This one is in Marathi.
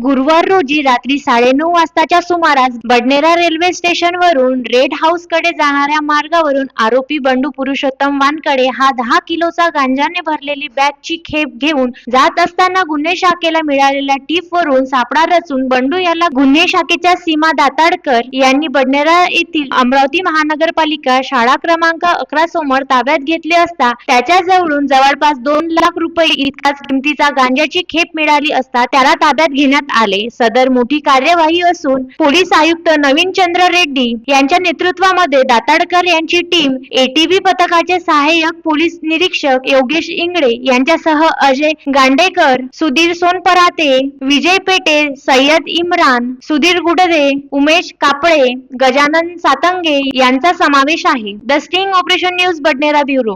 गुरुवार रोजी रात्री साडेनऊ वाजताच्या सुमारास बडनेरा रेल्वे स्टेशन वरून रेड हाऊसकडे जाणाऱ्या मार्गावरून आरोपी बंडू पुरुषोत्तम वानकडे हा दहा किलोचा गांजाने भरलेली बॅगची खेप घेऊन जात असताना गुन्हे शाखेला मिळालेल्या टीप वरून सापळा रचून बंडू याला गुन्हे शाखेच्या सीमा दाताडकर यांनी बडनेरा येथील अमरावती महानगरपालिका शाळा क्रमांक अकरा समोर ताब्यात घेतले असता त्याच्या जवळून जवळपास दोन लाख रुपये इतकाच किमतीचा गांजाची खेप मिळाली असता त्याला ताब्यात घेण्यात आले. सदर मोठी कार्यवाही असून पोलीस आयुक्त नवीन चंद्र रेड्डी यांच्या नेतृत्वामध्ये दाताडकर यांची टीम एटीबी पथकाचे सहाय्यक पोलीस निरीक्षक योगेश इंगळे यांच्यासह अजय गांडेकर सुधीर सोनपराते विजय पेटे सय्यद इम्रान सुधीर गुडदे उमेश कापळे गजानन सातंगे यांचा समावेश आहे. The sting operation news Badnera bureau.